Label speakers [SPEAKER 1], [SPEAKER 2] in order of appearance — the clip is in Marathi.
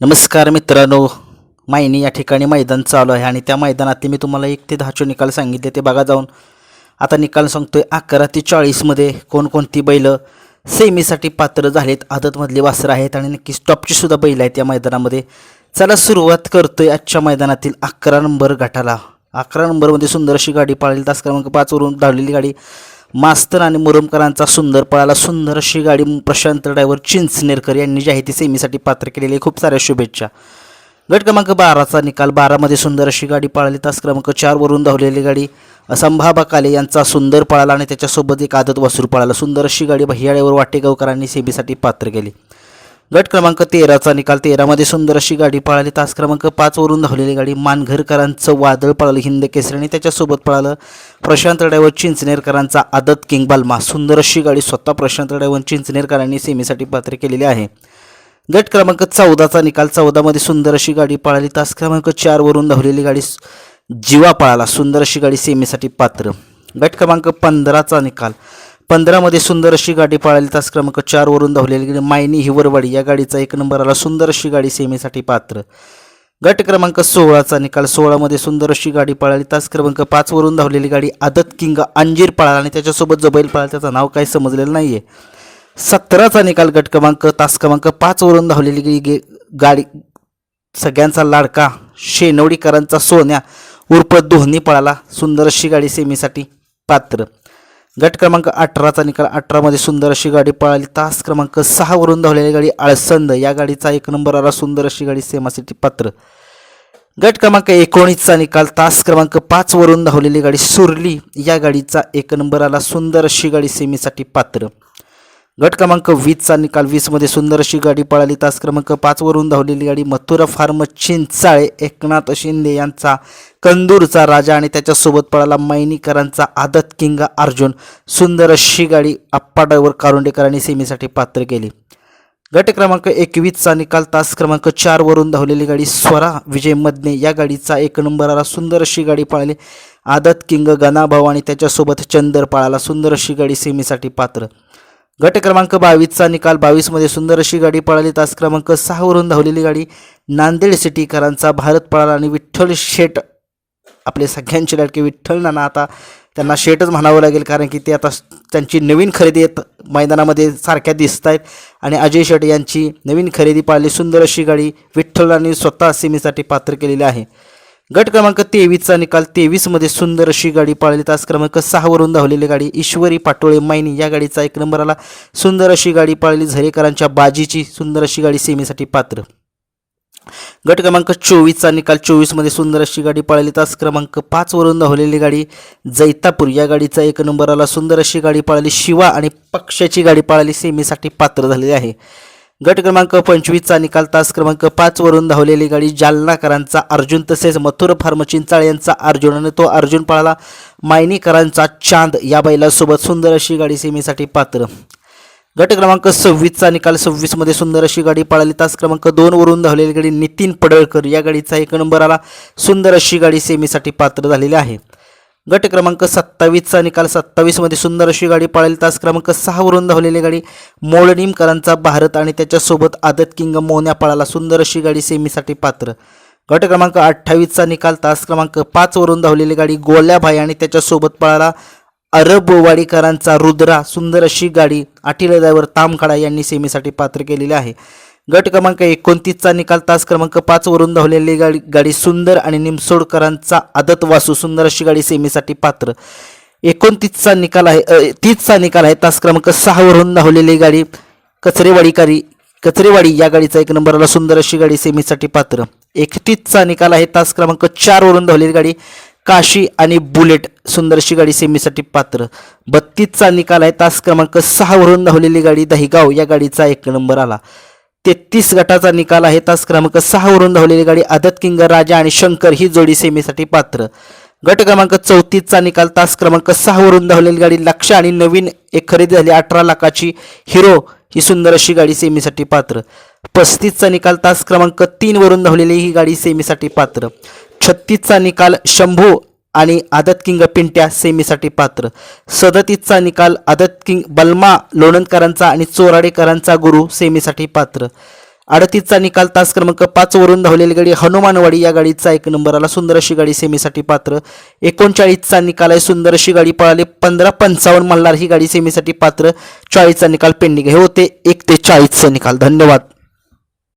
[SPEAKER 1] नमस्कार मित्रांनो मायनी या ठिकाणी मैदान चालू आहे आणि त्या मैदानात मी तुम्हाला एक ते दहाचे निकाल सांगितले ते बघा जाऊन. आता निकाल सांगतोय अकरा ते चाळीसमध्ये कोणकोणती बैलं सेमीसाठी पात्र झालेत आदतमधली वासरं आहेत आणि नक्कीच टॉपची सुद्धा बैल आहेत या मैदानामध्ये. चला सुरुवात करतोय आजच्या मैदानातील अकरा नंबर गटाला. अकरा नंबरमध्ये सुंदर अशी गाडी पाळली तास क्रमांक पाचवरून धावलेली गाडी. मास्तर आणि मुरुमकरांचा सुंदर पळाला. सुंदर अशी गाडी प्रशांत ड्रायव्हर चिंचनेरकर यांनी जी आहे ती सेमीसाठी पात्र केलेली आहे. खूप साऱ्या शुभेच्छा. गट क्रमांक बाराचा निकाल. बारामध्ये सुंदर अशी गाडी पळाली. तास क्रमांक चारवरून धावलेली गाडी संभा काले यांचा सुंदर पळाला आणि त्याच्यासोबत एक आदत वासूर पळाला. सुंदर अशी गाडी भैयाळेवर वाटेगावकरांनी सेमीसाठी पात्र केली. गट क्रमांक तेराचा निकाल. तेरामध्ये सुंदर अशी गाडी पळाली. तास क्रमांक पाचवरून धावलेली गाडी मानघरकरांचं वादळ पळालं. हिंद केसरी आणि त्याच्यासोबत पळालं. प्रशांत ड्रायव्हर चिंचनेरकरांचा आदत किंग बाल्मा. सुंदर अशी गाडी स्वतः प्रशांत ड्रायव्हर चिंचनेरकरांनी सेमीसाठी पात्र केलेली आहे. गट क्रमांक चौदाचा निकाल. चौदामध्ये सुंदर अशी गाडी पळाली. तास क्रमांक चारवरून धावलेली गाडी जीवा पळाला. सुंदर अशी गाडी सेमीसाठी पात्र. गट क्रमांक पंधराचा निकाल. पंधरामध्ये सुंदर अशी गाडी पळाली तास क्रमांक चारवरून धावलेली गाडी मायनी हिवरवाडी या गाडीचा एक नंबर आला. सुंदर अशी गाडी सेमीसाठी पात्र. गट क्रमांक सोळाचा निकाल. सोळामध्ये सुंदर अशी गाडी पळाली तास क्रमांक पाचवरून धावलेली गाडी आदत किंग अंजीर पळाला आणि त्याच्यासोबत जो बैल पळाला त्याचं नाव काही समजलेलं नाही आहे सतराचा निकाल गट क्रमांक तास क्रमांक पाचवरून धावलेली गेली गे- गाडी सगळ्यांचा लाडका शेनवडीकरांचा सोन्या उर्फ दोन्ही पळाला. सुंदर अशी गाडी सेमीसाठी पात्र. गट क्रमांक अठराचा निकाल. अठरामध्ये सुंदर अशी गाडी पळाली. तास क्रमांक सहावरून धावलेली गाडी आळसंद. या गाडीचा एक नंबर आला. सुंदर अशी गाडी सेमासाठी पात्र. गट क्रमांक एकोणीसचा निकाल. तास क्रमांक पाचवरून धावलेली गाडी सुरली. या गाडीचा एक नंबर आला. सुंदर अशी गाडी सेमीसाठी पात्र. गट क्रमांक वीसचा निकाल. वीसमध्ये सुंदर अशी गाडी पळाली. तास क्रमांक पाचवरून धावलेली गाडी मथुरा फार्म चिंचाळे. एकनाथ शिंदे यांचा कंदूरचा राजा आणि त्याच्यासोबत पळाला मैनीकरांचा आदत किंग अर्जुन. सुंदर अशी गाडी आप्पा ड्रायव्हर कारुंडेकरांनी सेमीसाठी पात्र केली. गट क्रमांक एकवीसचा निकाल. तास क्रमांक चारवरून धावलेली गाडी स्वरा विजय मदने. या गाडीचा एक नंबराला सुंदर अशी गाडी पळाली. आदत किंग गणाभाऊ आणि त्याच्यासोबत चंदर पळाला. सुंदर अशी गाडी सेमीसाठी पात्र. गट क्रमांक बावीसचा निकाल. बावीसमध्ये सुंदर अशी गाडी पळाली. तास क्रमांक सहावरून धावलेली गाडी नांदेड सिटीकरांचा भारत पळाला आणि विठ्ठल शेट आपले सगळ्यांचे लाडके विठ्ठल नाना आता त्यांना शेटच म्हणावं लागेल कारण की ते आता त्यांची नवीन खरेदी येत मैदानामध्ये सारख्या दिसत आहेत आणि अजय शेट यांची नवीन खरेदी पाळली. सुंदर अशी गाडी विठ्ठलांनी स्वतः सिमीसाठी पात्र केलेली आहे. गट क्रमांक तेवीसचा निकाल. तेवीसमध्ये सुंदर अशी गाडी पाळली. तास क्रमांक सहावरून धावलेली गाडी ईश्वरी पाटोळे मायनी या गाडीचा एक नंबर आला. सुंदर अशी गाडी पाळली. झरेकरांच्या बाजीची सुंदर अशी गाडी सेमीसाठी पात्र. गट क्रमांक चोवीसचा निकाल. चोवीसमध्ये सुंदर अशी गाडी पाळली. तास क्रमांक पाचवरून धावलेली गाडी जैतापूर या गाडीचा एक नंबर आला. सुंदर अशी गाडी पाळली. शिवा आणि पक्षाची गाडी पाळली. सेमीसाठी पात्र झालेली आहे. गट क्रमांक पंचवीसचा निकाल तास क्रमांक पाचवरून धावलेली गाडी जालनाकरांचा अर्जुन तसेच मथुर फार्म चिंचाळे यांचा अर्जुन आणि तो अर्जुन पळाला मायनीकरांचा चांद या बैलासोबत सुंदर अशी गाडी सेमीसाठी पात्र. गट क्रमांक सव्वीसचा निकाल सव्वीसमध्ये सुंदर अशी गाडी पळाली. तास क्रमांक दोनवरून धावलेली गाडी नितीन पडळकर या गाडीचा एक नंबर आला. सुंदर अशी गाडी सेमीसाठी पात्र झालेली आहे. गट क्रमांक सत्तावीसचा निकाल. सत्तावीसमध्ये सुंदर अशी गाडी पळाली. तास क्रमांक सहावरून धावलेली गाडी मोळनीमकरांचा भारत आणि त्याच्यासोबत आदत किंग मोन्या पळाला सुंदर अशी गाडी सेमीसाठी पात्र. गट क्रमांक अठ्ठावीसचा निकाल. तास क्रमांक पाचवरून धावलेली गाडी गोल्याभाई आणि त्याच्यासोबत पळाला अरबवाडीकरांचा रुद्रा. सुंदर अशी गाडी आठीला तामखडा यांनी सेमीसाठी पात्र केलेली आहे. गट क्रमांक एकोणतीसचा निकाल तास क्रमांक पाचवरून धावलेली गाडी गाडी सुंदर आणि निमसोडकरांचा आदत वासू सुंदर अशी गाडी सेमीसाठी पात्र. एकोणतीसचा निकाल आहे तीसचा निकाल आहे तास क्रमांक सहावरून धावलेली गाडी कचरेवाडीकारी कचरेवाडी या गाडीचा एक नंबर आला सुंदर अशी गाडी सेमीसाठी पात्र. एकतीसचा निकाल आहे तास क्रमांक चारवरून धावलेली गाडी काशी आणि बुलेट सुंदरशी गाडी सेमीसाठी पात्र. बत्तीसचा निकाल आहे तास क्रमांक सहावरून धावलेली गाडी दहिगाव या गाडीचा एक नंबर आला तेहतीस गटाचा निकाल आहे. तास क्रमांक सहावरून धावलेली गाडी आदत किंगर राजा आणि शंकर ही जोडी सेमीसाठी पात्र. गट क्रमांक चौतीसचा निकाल तास क्रमांक सहावरून धावलेली गाडी लक्ष आणि नवीन एक खरेदी झाली. अठरा लाखाची हिरो ही सुंदर अशी गाडी सेमीसाठी पात्र. पस्तीसचा निकाल तास क्रमांक तीनवरून धावलेली ही गाडी सेमीसाठी पात्र. छत्तीसचा निकाल शंभू आणि आदत किंग पिंट्या सेमीसाठी पात्र. सदतीसचा निकाल आदत किंग बलमा लोणंदकरांचा आणि चोराडेकरांचा गुरु सेमीसाठी पात्र. अडतीसचा निकाल तास क्रमांक पाच वरून धावलेली गाडी हनुमानवाडी या गाडीचा एक नंबर आला सुंदर अशी गाडी सेमीसाठी पात्र. एकोणचाळीसचा निकाल आहे सुंदर अशी गाडी पळाली. पंधरा पंचावन्न मल्हार ही गाडी सेमीसाठी पात्र. चाळीसचा निकाल पेंडिंग हे होते. एक ते चाळीसचा निकाल. धन्यवाद.